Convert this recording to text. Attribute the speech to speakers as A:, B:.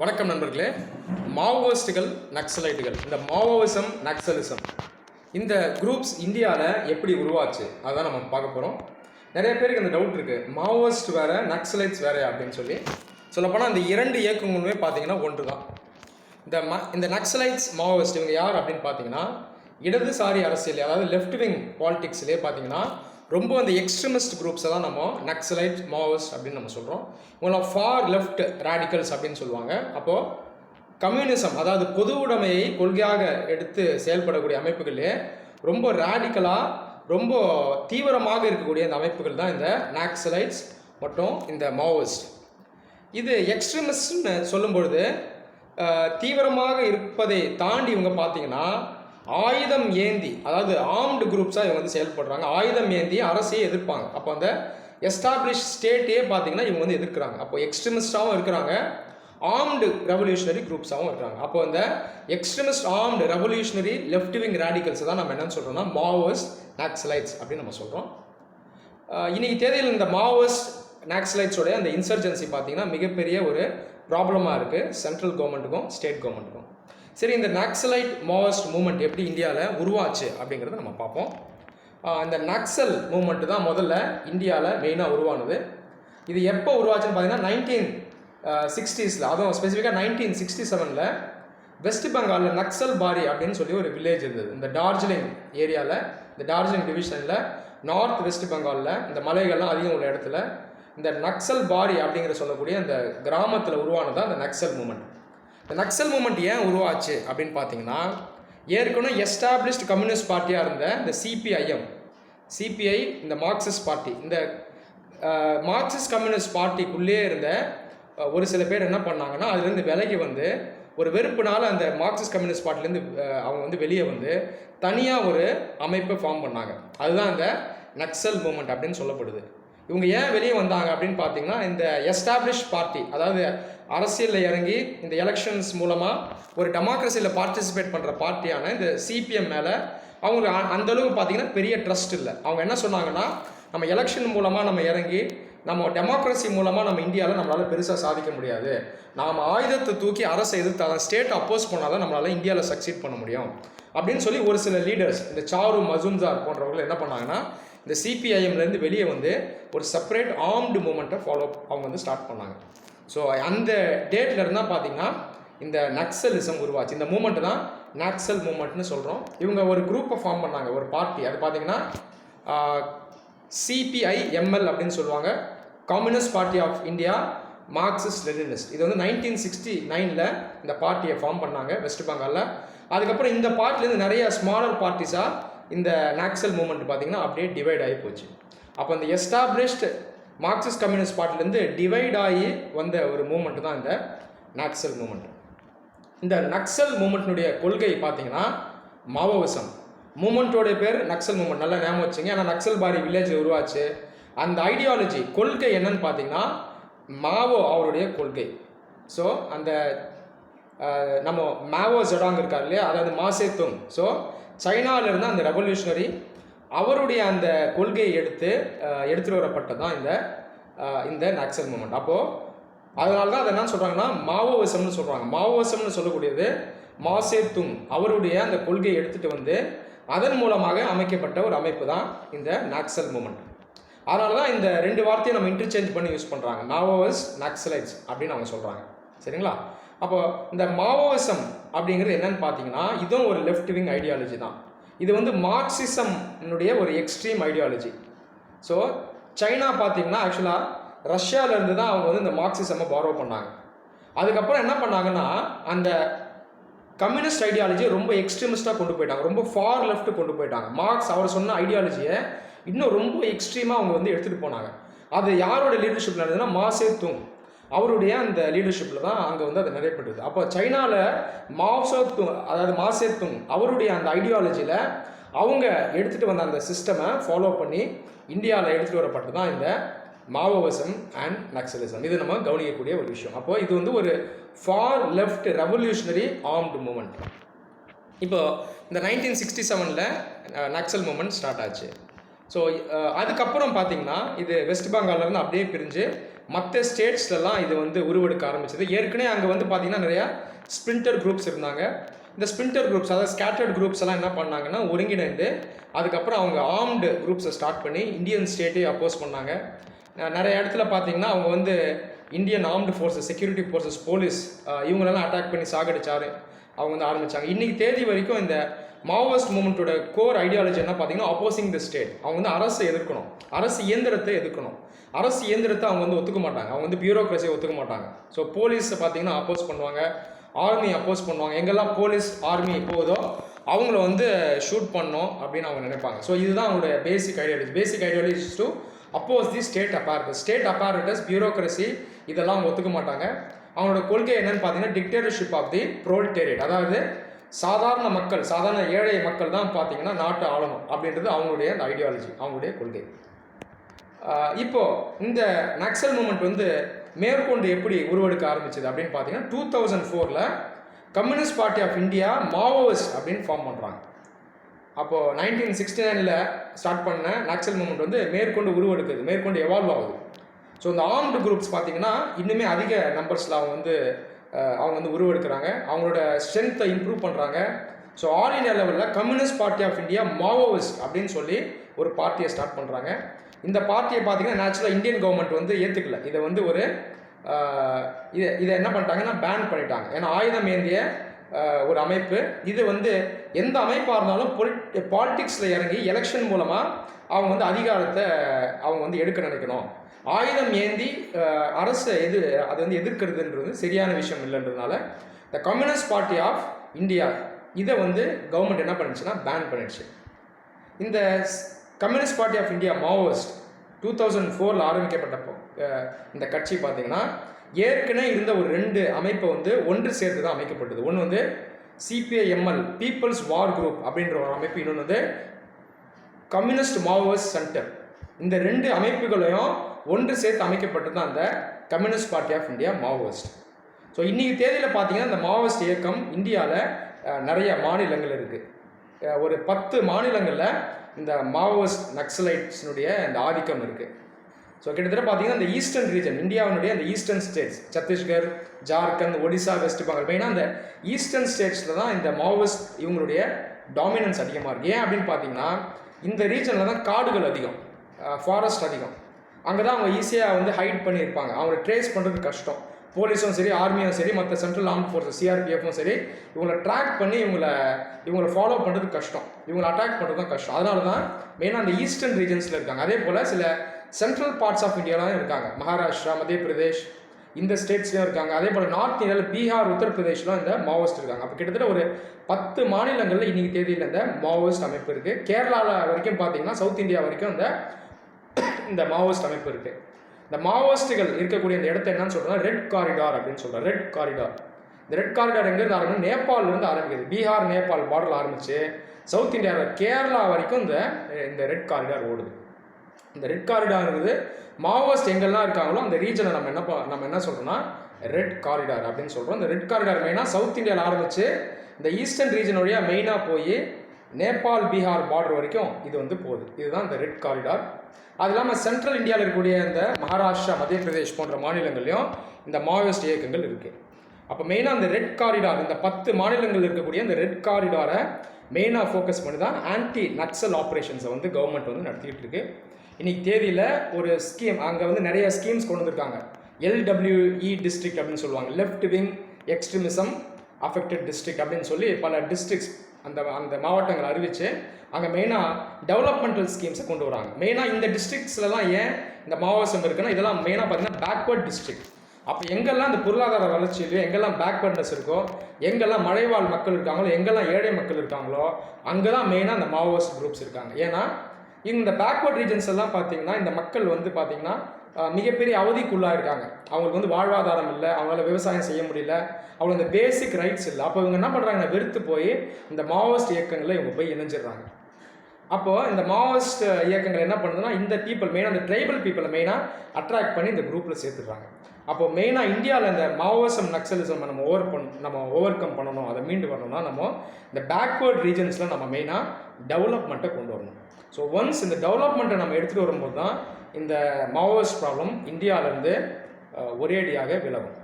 A: வணக்கம் நண்பர்களே. மாவோயிஸ்டுகள் நக்சலைட்டுகள். இந்த மாவோயிசம் நக்சலிசம். இந்த குரூப்ஸ் இந்தியாவில் எப்படி உருவாச்சு? அதான் நம்ம பார்க்க போகிறோம் நிறைய பேருக்கு இந்த டவுட் இருக்குது மாவோயிஸ்ட் வேறு நக்சலைட்ஸ் வேறு அப்படின்னு சொல்லி. சொல்லப்போனால் இந்த இரண்டு இயக்கங்களுமே பார்த்தீங்கன்னா ஒன்று தான் இந்த ம இந்த நக்சலைட்ஸ் மாவோயிஸ்ட் இவங்க யார் அப்படின்னு பார்த்தீங்கன்னா இடதுசாரி அரசியல் அதாவது லெஃப்ட் விங் பாலிடிக்ஸ்லேயே பார்த்தீங்கன்னா ரொம்ப அந்த எக்ஸ்ட்ரீமிஸ்ட் குரூப்ஸை தான் நம்ம நக்சலைட் மாவோயிஸ்ட் அப்படின்னு நம்ம சொல்கிறோம் இவங்களாம் ஃபார் லெஃப்ட் ரேடிக்கல்ஸ் அப்படின்னு சொல்லுவாங்க. அப்போது கம்யூனிசம் அதாவது பொது உடைமையை கொள்கையாக எடுத்து செயல்படக்கூடிய அமைப்புகளே ரொம்ப ரேடிக்கலாக ரொம்ப தீவிரமாக இருக்கக்கூடிய அந்த அமைப்புகள் தான் இந்த நாக்சலைட்ஸ் மற்றும் இந்த மாவோயிஸ்ட் இது எக்ஸ்ட்ரீமிஸ்ட்னு சொல்லும்பொழுது தீவிரமாக இருப்பதை தாண்டி இவங்க பார்த்தீங்கன்னா ஆயுதம் ஏந்தி அதாவது ஆர்ம்டு குரூப்ஸாக இவங்க வந்து செயல்படுறாங்க. ஆயுதம் ஏந்தி அரசையே எதிர்ப்பாங்க. அப்போ அந்த எஸ்டாப்ளிஷ் ஸ்டேட்டையே பார்த்தீங்கன்னா இவங்க வந்து எதிர்க்கிறாங்க. அப்போ எக்ஸ்ட்ரீமிஸ்டாகவும் இருக்கிறாங்க. ஆர்ம்டு ரெவல்யூஷனரி குரூப்ஸாகவும் இருக்கிறாங்க. அப்போ அந்த extremist armed revolutionary left wing radicals தான் நம்ம என்னன்னு சொல்கிறோம்னா மாவோயிஸ்ட் நாக்ஸலைட்ஸ் அப்படின்னு நம்ம சொல்கிறோம் இன்றைக்கி இன்னைக்கு தேதியில் இந்த மாவோயிஸ்ட் நாக்சலைட்ஸோடைய அந்த இன்சர்ஜென்சி பார்த்தீங்கன்னா மிகப்பெரிய ஒரு ப்ராப்ளமாக இருக்குது சென்ட்ரல் கவர்மெண்ட்டுக்கும் ஸ்டேட் கவர்மெண்ட்டுக்கும் சரி இந்த நக்சலைட் மாவோயிஸ்ட் மூமெண்ட் எப்படி இந்தியாவில் உருவாச்சு அப்படிங்கிறத நம்ம பார்ப்போம். இந்த நக்சல் மூமெண்ட் தான் முதல்ல இந்தியாவில் மெயினாக உருவானது. இது எப்போ உருவாச்சுன்னு பார்த்தீங்கன்னா நைன்டீன் சிக்ஸ்டீஸில் அதுவும் ஸ்பெசிஃபிக்காக நைன்டீன் சிக்ஸ்டி செவனில் வெஸ்ட் பெங்காலில் நக்சல் பாரி அப்படின்னு சொல்லி ஒரு வில்லேஜ் இருந்தது. இந்த டார்ஜிலிங் ஏரியாவில் இந்த டார்ஜிலிங் டிவிஷனில் நார்த் வெஸ்ட் பெங்காலில் இந்த மலைகள்லாம் அதிகம் உள்ள இடத்துல இந்த நக்சல் பாரி அப்படிங்கிற சொல்லக்கூடிய அந்த கிராமத்தில் உருவானது தான் அந்த நக்சல் மூமெண்ட் நக்சல் மூமெண்ட் ஏன் உருவாச்சு அப்படின்னு பார்த்தீங்கன்னா ஏற்கனவே எஸ்டாப்ளிஷ்ட் கம்யூனிஸ்ட் பார்ட்டியாக இருந்த இந்த சிபிஐஎம் சிபிஐ இந்த மார்க்சிஸ்ட் பார்ட்டி இந்த மார்க்சிஸ்ட் கம்யூனிஸ்ட் பார்ட்டிக்குள்ளேயே இருந்த ஒரு சில பேர் என்ன பண்ணாங்கன்னா அதுலேருந்து விலகி வந்து ஒரு வெறுப்புனால அந்த மார்க்சிஸ்ட் கம்யூனிஸ்ட் பார்ட்டிலேருந்து அவங்க வந்து வெளியே வந்து தனியாக ஒரு அமைப்பை ஃபார்ம் பண்ணாங்க. அதுதான் இந்த நக்சல் மூமெண்ட் அப்படின்னு சொல்லப்படுது. இவங்க ஏன் வெளியே வந்தாங்க அப்படின்னு பார்த்தீங்கன்னா இந்த எஸ்டாப்ளிஷ் பார்ட்டி அதாவது அரசியலில் இறங்கி இந்த எலெக்ஷன்ஸ் மூலமாக ஒரு டெமோக்ரஸியில் பார்ட்டிசிபேட் பண்ணுற பார்ட்டியான இந்த சிபிஎம் மேலே அவங்க அ- பார்த்தீங்கன்னா பெரிய ட்ரஸ்ட் இல்லை. அவங்க என்ன சொன்னாங்கன்னா நம்ம எலெக்ஷன் மூலமாக நம்ம இறங்கி நம்ம டெமோக்ரஸி மூலமாக நம்ம இந்தியாவில் நம்மளால் பெருசாக சாதிக்க முடியாது. நாம் ஆயுதத்தை தூக்கி அரசை எதிர்த்தாதான் ஸ்டேட் அப்போஸ் பண்ணால் தான் நம்மளால் இந்தியாவில் சக்சீட் பண்ண முடியும். அப்படின்னு சொல்லி ஒரு சில லீடர்ஸ் இந்த சாரு மஜும்தார் போன்றவர்கள் என்ன பண்ணாங்கன்னா இந்த சிபிஐஎம்லேருந்து வெளியே வந்து ஒரு செப்பரேட் ஆர்ம்டு மூமெண்ட்டை ஃபாலோ அவங்க வந்து ஸ்டார்ட் பண்ணாங்க. ஸோ அந்த டேட்டில் இருந்தால் பார்த்தீங்கன்னா இந்த நக்சலிசம் உருவாச்சு. இந்த மூமெண்ட் தான் நக்சல் மூமெண்ட்னு சொல்கிறோம் இவங்க ஒரு குரூப்பை ஃபார்ம் பண்ணாங்க ஒரு பார்ட்டி அது பார்த்தீங்கன்னா சிபிஐஎம்எல் அப்படின்னு சொல்லுவாங்க. Communist party of India Marxist Leninist இது வந்து நைன்டீன் சிக்ஸ்டி நைனில் இந்த பார்ட்டியை ஃபார்ம் பண்ணாங்க வெஸ்ட் பெங்காலில் அதுக்கப்புறம் இந்த பார்ட்டிலேருந்து நிறைய ஸ்மாலர் பார்ட்டிஸாக இந்த நாக்சல் மூமெண்ட் பார்த்தீங்கன்னா அப்படியே டிவைட் ஆகி போச்சு. அப்போ இந்த எஸ்டாப்ளிஷ்டு மார்க்சிஸ்ட் கம்யூனிஸ்ட் பார்ட்டிலேருந்து டிவைட் ஆகி வந்த ஒரு மூமெண்ட் தான் இந்த நக்சல் மூமெண்ட் இந்த நக்சல் மூமெண்ட்னுடைய கொள்கை பார்த்தீங்கன்னா மாவோவிசம் மூமெண்ட்டோடைய பேர் நக்சல் மூமெண்ட் நல்லா ஞாபகம் வச்சுங்க. ஏன்னா நக்சல் பாரி வில்லேஜ் உருவாச்சு. அந்த ஐடியாலஜி கொள்கை என்னன்னு பார்த்தீங்கன்னா மாவோ அவருடைய கொள்கை. ஸோ அந்த நம்ம மாவோ ஜடாங் இருக்கார் இல்லையா? அதாவது மாசேத்துங் ஸோ சைனாவிலிருந்து அந்த ரெவல்யூஷனரி அவருடைய அந்த கொள்கையை எடுத்து எடுத்துட்டு வரப்பட்டது தான் இந்த இந்த நக்சல் மூமெண்ட் அப்போது அதனால தான் அதை என்ன சொல்கிறாங்கன்னா மாவோவிசம்னு சொல்கிறாங்க மாவோவிசம்னு சொல்லக்கூடியது மாசே துங் அவருடைய அந்த கொள்கையை எடுத்துகிட்டு வந்து அதன் மூலமாக அமைக்கப்பட்ட ஒரு அமைப்பு தான் இந்த நாக்சல் மூமெண்ட் அதனால தான் இந்த ரெண்டு வார்த்தையை நம்ம இன்டர்சேஞ்ச் பண்ணி யூஸ் பண்ணுறாங்க மாவோவஸ் நாக்சலைட்ஸ் அப்படின்னு அவங்க சொல்கிறாங்க சரிங்களா? அப்போ இந்த மாவோவிசம் அப்படிங்கிறது என்னன்னு பார்த்தீங்கன்னா இதுவும் ஒரு லெஃப்ட் விங் ஐடியாலஜி தான். இது வந்து மார்க்சிசம்னுடைய ஒரு எக்ஸ்ட்ரீம் ஐடியாலஜி ஸோ சைனா பார்த்தீங்கன்னா ஆக்சுவலாக ரஷ்யாவிலேருந்து தான் அவங்க வந்து இந்த மார்க்சிசமை பாரோ பண்ணாங்க. அதுக்கப்புறம் என்ன பண்ணாங்கன்னா அந்த கம்யூனிஸ்ட் ஐடியாலஜியை ரொம்ப எக்ஸ்ட்ரீமிஸ்டாக கொண்டு போயிட்டாங்க. ரொம்ப ஃபார் லெஃப்ட் கொண்டு போயிட்டாங்க. மார்க்ஸ் அவர் சொன்ன ஐடியாலஜியை இன்னும் ரொம்ப எக்ஸ்ட்ரீமாக அவங்க வந்து எடுத்துகிட்டு போனாங்க. அது யாரோட லீடர்ஷிப்பில் இருந்ததுன்னா மாசே தூங். அவருடைய அந்த லீடர்ஷிப்பில் தான் அங்கே வந்து அது நிறைவேற்றுது அப்போ சைனாவில் மாசோ துங் அதாவது மாசே துங் அவருடைய அந்த ஐடியாலஜியில் அவங்க எடுத்துகிட்டு வந்த அந்த சிஸ்டமை ஃபாலோ பண்ணி இந்தியாவில் எடுத்துகிட்டு வரப்பட்டு தான் இந்த மாவோவிசம் அண்ட் நக்சலிசம் இது நம்ம கவனிக்கக்கூடிய ஒரு விஷயம். அப்போ இது வந்து ஒரு far left revolutionary armed movement இப்போ இந்த நைன்டீன் சிக்ஸ்டி செவனில் நக்சல் மூமெண்ட் ஸ்டார்ட் ஆச்சு. ஸோ அதுக்கப்புறம் பார்த்தீங்கன்னா இது வெஸ்ட் பெங்கால்ல இருந்து அப்படியே பிரிஞ்சு மற்ற ஸ்டேட்ஸ்லலாம் இது வந்து உருவெடுக்க ஆரம்பிச்சது. ஏற்கனவே அங்கே வந்து பார்த்தீங்கன்னா நிறையா ஸ்பிரிண்டர் குரூப்ஸ் இருந்தாங்க. இந்த ஸ்பிரிண்டர் குரூப்ஸ் அதாவது ஸ்கேட்டர்ட் குரூப்ஸ் எல்லாம் என்ன பண்ணாங்கன்னா ஒருங்கிணைந்து அதுக்கப்புறம் அவங்க ஆர்ம்டு குரூப்ஸை ஸ்டார்ட் பண்ணி இந்தியன் ஸ்டேட்டே அப்போஸ் பண்ணாங்க. நிறைய இடத்துல பார்த்தீங்கன்னா அவங்க வந்து Indian armed forces security forces police இவங்களெல்லாம் அட்டாக் பண்ணி சாகடிச்சாரு. அவங்க வந்து ஆரம்பித்தாங்க இன்றைக்கி தேதி வரைக்கும் இந்த மாவோயிஸ்ட் மூமெண்ட்டோட கோர் ஐடியாலஜி என்ன பார்த்தீங்கன்னா அப்போசிங் த ஸ்டேட் அவங்க வந்து அரசை எதிர்க்கணும். அரசு இயந்திரத்தை எதிர்க்கணும். அரசு இயந்திரத்தை அவங்க வந்து ஒத்துக்க மாட்டாங்க. அவங்க வந்து பியூரோக்ரஸியை ஒத்துக்க மாட்டாங்க. ஸோ போலீஸை பார்த்தீங்கன்னா அப்போஸ் பண்ணுவாங்க. ஆர்மி அப்போஸ் பண்ணுவாங்க. எங்கெல்லாம் போலீஸ் ஆர்மி போதோ அவங்கள வந்து ஷூட் பண்ணோம் அப்படின்னு அவங்க நினைப்பாங்க. ஸோ இதுதான் அவங்களுடைய basic ideology basic ideology to oppose the state apparatus state apparatus bureaucracy இதெல்லாம் அவங்க ஒத்துக்க மாட்டாங்க. அவங்களோட கொள்கை என்னன்னு பார்த்தீங்கன்னா டிக்டேட்டர்ஷிப் ஆஃப் தி ப்ரோல்டேரியட் அதாவது சாதாரண மக்கள் சாதாரண ஏழை மக்கள் தான் பார்த்தீங்கன்னா நாட்டை ஆளணும் அப்படின்றது அவங்களுடைய அந்த ஐடியாலஜி அவங்களுடைய கொள்கை. இப்போது இந்த நக்சல் மூமெண்ட் வந்து மேற்கொண்டு எப்படி உருவெடுக்க ஆரம்பிச்சது அப்படின்னு பார்த்தீங்கன்னா டூ தௌசண்ட் ஃபோரில் communist party of India Maoist அப்படின்னு ஃபார்ம் பண்ணுறாங்க அப்போது நைன்டீன் சிக்ஸ்டி நைனில் ஸ்டார்ட் பண்ண நக்சல் மூமெண்ட் வந்து மேற்கொண்டு உருவெடுக்குது மேற்கொண்டு எவால்வ் ஆகுது. ஸோ இந்த ஆர்ம்டு குரூப்ஸ் பார்த்தீங்கன்னா இன்னுமே அதிக நம்பர்ஸில் அவங்க வந்து அவங்க வந்து உருவெடுக்கிறாங்க. அவங்களோட ஸ்ட்ரென்த்தை இம்ப்ரூவ் பண்ணுறாங்க ஸோ ஆல் இண்டியா லெவலில் communist party of India Maoist அப்படின்னு சொல்லி ஒரு பார்ட்டியை ஸ்டார்ட் பண்ணுறாங்க இந்த பார்ட்டியை பார்த்தீங்கன்னா நேச்சுரலாக இந்தியன் கவர்மெண்ட் வந்து ஏற்றுக்கல இதை வந்து ஒரு இதை இதை என்ன பண்ணிட்டாங்கன்னா பேன் பண்ணிட்டாங்க. ஏன்னா ஆயுதம் ஏந்திய ஒரு அமைப்பு. இது வந்து எந்த அமைப்பாக இருந்தாலும் பொலிட் பாலிட்டிக்ஸில் இறங்கி எலெக்ஷன் மூலமாக அவங்க வந்து அதிகாரத்தை அவங்க வந்து எடுக்க நினைக்கணும். ஆயுதம் ஏந்தி அரசை எது அது வந்து எதிர்க்கிறதுன்றது சரியான விஷயம் இல்லைன்றதுனால the communist party of India இதை வந்து கவர்மெண்ட் என்ன பண்ணுச்சுன்னா பேன் பண்ணிடுச்சு. இந்த communist party of India Maoist two thousand ஃபோரில் ஆரம்பிக்கப்பட்டப்போ இந்த கட்சி பார்த்திங்கன்னா ஏற்கனவே இருந்த ஒரு ரெண்டு அமைப்பை வந்து ஒன்று சேர்த்து தான் அமைக்கப்பட்டது. ஒன்று வந்து சிபிஐஎம்எல் பீப்புள்ஸ் வார் குரூப் அப்படின்ற ஒரு அமைப்பு இன்னொன்று வந்து கம்யூனிஸ்ட் மாவோயிஸ்ட் சென்டர் இந்த ரெண்டு அமைப்புகளையும் ஒன்று சேர்த்து அமைக்கப்பட்டது தான் அந்த communist party of India Maoist so இன்றைக்கி தேதியில் பார்த்தீங்கன்னா இந்த மாவோயிஸ்ட் இயக்கம் இந்தியாவில் நிறைய மாநிலங்கள் இருக்குது ஒரு பத்து மாநிலங்களில் இந்த மாவோயிஸ்ட் நக்சலைட்ஸினுடைய இந்த ஆதிக்கம் இருக்குது ஸோ கிட்டத்தட்ட பார்த்தீங்கன்னா இந்த ஈஸ்டர்ன் ரீஜன் இந்தியாவினுடைய அந்த eastern states Chhattisgarh Jharkhand Odisha West Bengal மெயினாக அந்த ஈஸ்டர்ன் ஸ்டேட்ஸில் தான் இந்த மாவோயிஸ்ட் இவங்களுடைய டாமினன்ஸ் அதிகமாக இருக்குது ஏன் அப்படின்னு பார்த்தீங்கன்னா இந்த ரீஜனில் தான் காடுகள் அதிகம் ஃபாரஸ்ட் அதிகம். அங்கே தான் அவங்க ஈஸியாக வந்து ஹைட் பண்ணியிருப்பாங்க. அவங்கள ட்ரேஸ் பண்ணுறது கஷ்டம். போலீஸும் சரி ஆர்மியும் சரி மற்ற சென்ட்ரல் ஆர்ம் ஃபோர்ஸஸ் சிஆர்பிஎஃப்பும் சரி இவங்களை ட்ராக் பண்ணி இவங்கள இவங்களை ஃபாலோ பண்ணுறது கஷ்டம். இவங்களை அட்டாக் பண்ணுறது தான் கஷ்டம். அதனால தான் மெயினாக அந்த ஈஸ்டர்ன் ரீஜன்ஸில் இருக்காங்க. அதே போல் சில சென்ட்ரல் பார்ட்ஸ் ஆஃப் இந்தியாவிலும் இருக்காங்க. மகாராஷ்டிரா மத்திய பிரதேஷ் இந்த ஸ்டேட்ஸ்லையும் இருக்காங்க. அதே போல் நார்த் இந்தியாவில் பீகார் உத்தரப்பிரதேஷ்லாம் இந்த மாவோயிஸ்ட் இருக்காங்க. அப்போ கிட்டத்தட்ட ஒரு பத்து மாநிலங்களில் இன்றைக்கி தேதியில் இந்த மாவோயிஸ்ட் அமைப்பு இருக்குது கேரளாவில் வரைக்கும் பார்த்தீங்கன்னா சவுத் இந்தியா வரைக்கும் இந்த இந்த மாவோயிஸ்ட் அமைப்பு இருக்குது இந்த மாவோயிஸ்ட்டுகள் இருக்கக்கூடிய இந்த இடத்த என்னன்னு சொல்கிறோம் ரெட் காரிடார் அப்படின்னு சொல்கிறோம் ரெட் காரிடார் இந்த ரெட் காரிடார் எங்கேருந்து ஆரம்பிக்கும் நேபாளிலேருந்து ஆரம்பிக்குது. பீகார் நேபாள் பார்டரில் ஆரம்பிச்சு சவுத் இந்தியாவில் கேரளா வரைக்கும் இந்த இந்த ரெட் காரிடார் ஓடுது. இந்த ரெட் காரிடார்ங்கிறது மாவோயிஸ்ட் எங்கெல்லாம் இருக்காங்களோ அந்த ரீஜனை நம்ம என்ன நம்ம என்ன சொல்கிறோம்னா ரெட் காரிடார் அப்படின்னு சொல்கிறோம் இந்த ரெட் காரிடார் மெயினாக சவுத் இந்தியாவில் ஆரம்பித்து இந்த ஈஸ்டர்ன் ரீஜன் வழியாக மெயினாக போய் நேபாள் பீகார் பார்டர் வரைக்கும் இது வந்து போகுது. இதுதான் இந்த ரெட் காரிடார் அது இல்லாமல் சென்ட்ரல் இந்தியாவில் இருக்கக்கூடிய இந்த மகாராஷ்டிரா மத்திய பிரதேஷ் போன்ற மாநிலங்கள்லையும் இந்த மாவோயிஸ்ட் இயக்கங்கள் இருக்குது அப்போ மெயினாக அந்த ரெட் காரிடார் இந்த பத்து மாநிலங்கள் இருக்கக்கூடிய இந்த ரெட் காரிடாரை மெயினாக ஃபோக்கஸ் பண்ணி தான் ஆன்டி நக்சல் ஆப்ரேஷன்ஸை வந்து கவர்மெண்ட் வந்து நடத்திட்டு இருக்கு. இன்னைக்கு தேதியில் ஒரு ஸ்கீம் அங்கே வந்து நிறைய ஸ்கீம்ஸ் கொண்டு வந்திருக்காங்க. எல்டபிள்யூஇ டிஸ்ட்ரிக்ட் அப்படின்னு சொல்லுவாங்க. Left wing extremism affected district அப்படின்னு சொல்லி பல டிஸ்ட்ரிக்ட்ஸ் அந்த அந்த மாவட்டங்கள் அறிவித்து அங்கே மெயினாக டெவலப்மெண்டல் ஸ்கீம்ஸை கொண்டு வராங்க. மெயினாக இந்த டிஸ்ட்ரிக்ஸ்லலாம் ஏன் இந்த மாவோசம் இருக்குன்னா இதெல்லாம் மெயினாக பார்த்தீங்கன்னா பேக்வர்ட் டிஸ்ட்ரிக்ட் அப்போ எங்கெல்லாம் இந்த பொருளாதார வளர்ச்சியிலையோ எங்கெல்லாம் பேக்வர்ட்னஸ் இருக்கோ எங்கெல்லாம் மலைவாழ் மக்கள் இருக்காங்களோ எங்கெல்லாம் ஏழை மக்கள் இருக்காங்களோ அங்கே தான் மெயினாக அந்த மாவோயிஸ்ட் குரூப்ஸ் இருக்காங்க. ஏன்னா இந்த பேக்வர்ட் ரீஜன்ஸ் எல்லாம் பார்த்தீங்கன்னா இந்த மக்கள் வந்து பார்த்தீங்கன்னா மிகப்பெரிய அவதிக்குள்ளாக இருக்காங்க அவங்களுக்கு வந்து வாழ்வாதாரம் இல்லை அவங்களால விவசாயம் செய்ய முடியல அவங்களுக்கு இந்த பேசிக் ரைட்ஸ் இல்லை. அப்போ இவங்க என்ன பண்ணுறாங்க வெறுத்து போய் இந்த மாவோயிஸ்ட் இயக்கங்களில் இவங்க போய் இணைஞ்சிடுறாங்க. அப்போது இந்த மாவோயிஸ்ட் இயக்கங்கள் என்ன பண்ணுதுன்னா இந்த பீப்புள் மெயினாக இந்த ட்ரைபல் பீப்புளை மெயினாக அட்ராக்ட் பண்ணி இந்த குரூப்பில் சேர்த்துடுறாங்க. அப்போ மெயினாக இந்தியாவில் இந்த மாவோசம் நக்சலிசம் நம்ம ஓவர் பண் நம்ம ஓவர் கம் பண்ணணும் அதை மீண்டு வரணும்னா நம்ம இந்த பேக்வேர்ட் ரீஜன்ஸில் நம்ம மெயினாக டெவலப்மெண்ட்டை கொண்டு வரணும். ஸோ ஒன்ஸ் இந்த டெவலப்மெண்ட்டை நம்ம எடுத்துகிட்டு வரும்போது தான் இந்த மாவோயிஸ்ட் ப்ராப்ளம் இந்தியாவிலேருந்து ஒரேடியாக விலகும்.